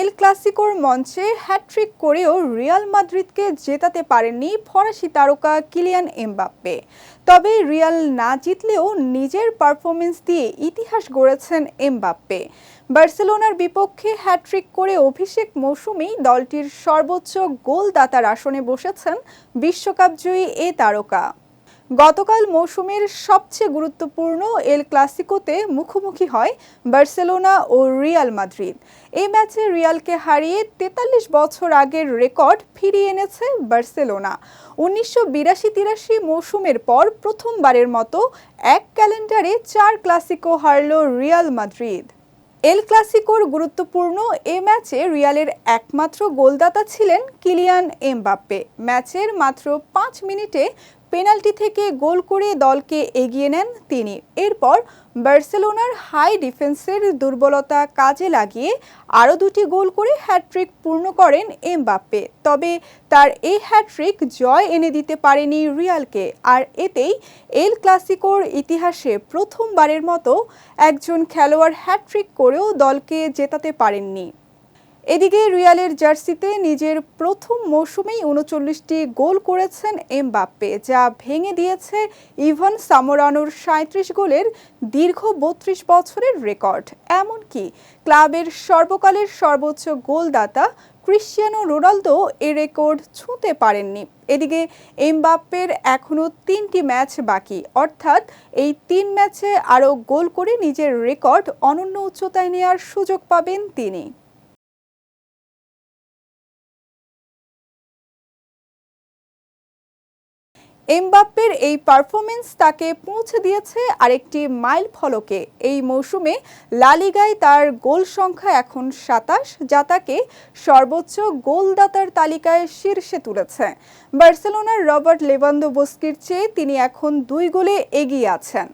এল ক্লাসিকোর মঞ্চে হ্যাট্রিক করেও রিয়াল মাদ্রিদকে জেতাতে পারেননি ফরাসি তারকা কিলিয়ান এমবাপ্পে। তবে রিয়াল না জিতলেও নিজের পারফরমেন্স দিয়ে ইতিহাস গড়েছেন এমবাপ্পে। বার্সেলোনার বিপক্ষে হ্যাট্রিক করে অভিষেক মৌসুমেই দলটির সর্বোচ্চ গোলদাতার আসনে বসেছেন বিশ্বকাপজয়ী এ তারকা। গতকাল মৌসুমের সবচেয়ে গুরুত্বপূর্ণ এল ক্লাসিকোতে মুখোমুখি হয় বার্সেলোনা ও রিয়াল মাদ্রিদ। এই ম্যাচে রিয়ালকে হারিয়ে তেতাল্লিশ বছর আগের রেকর্ড ফিরিয়ে এনেছে বার্সেলোনা। উনিশশো বিরাশি তিরাশি মৌসুমের পর প্রথমবারের মতো এক ক্যালেন্ডারে চার ক্লাসিকো হারল রিয়াল মাদ্রিদ। এল ক্লাসিকোর গুরুত্বপূর্ণ এ ম্যাচে রিয়ালের একমাত্র গোলদাতা ছিলেন কিলিয়ান এমবাপ্পে। ম্যাচের মাত্র পাঁচ মিনিটে পেনাল্টি থেকে গোল করে দলকে এগিয়ে নেন তিনি। এরপর বার্সেলোনার হাই ডিফেন্সের দুর্বলতা কাজে লাগিয়ে আরও দুটি গোল করে হ্যাট্রিক পূর্ণ করেন এমবাপ্পে। তবে তার এই হ্যাট্রিক জয় এনে দিতে পারেনি রিয়ালকে, আর এতেই এল ক্লাসিকোর ইতিহাসে প্রথমবারের মতো একজন খেলোয়াড় হ্যাট্রিক করেও দলকে জেতাতে পারেননি। এদিকে রিয়ালের জার্সিতে নিজের প্রথম মৌসুমেই উনচল্লিশটি গোল করেছেন এমবাপ্পে, যা ভেঙে দিয়েছে ইভান সামোরানোর সাঁত্রিশ গোলের দীর্ঘ বত্রিশ বছরের রেকর্ড। এমনকি ক্লাবের সর্বকালের সর্বোচ্চ গোলদাতা ক্রিশ্চিয়ানো রোনালদো এ রেকর্ড ছুঁতে পারেননি। এদিকে এমবাপ্পের এখনও তিনটি ম্যাচ বাকি, অর্থাৎ এই তিন ম্যাচে আরও গোল করে নিজের রেকর্ড অনন্য উচ্চতায় নেওয়ার সুযোগ পাবেন তিনি। এমবাপ্পের এই পারফরমেন্স তাকে পৌঁছে দিয়েছে আরেকটি মাইল ফলকে। এই মৌসুমে লালিগায় তার গোল সংখ্যা এখন সাতাশ, যা তাকে সর্বোচ্চ গোলদাতার তালিকায় শীর্ষে তুলেছে। বার্সেলোনার রবার্ট লেভান্দোবস্কির চেয়ে তিনি এখন দুই গোলে এগিয়ে আছেন।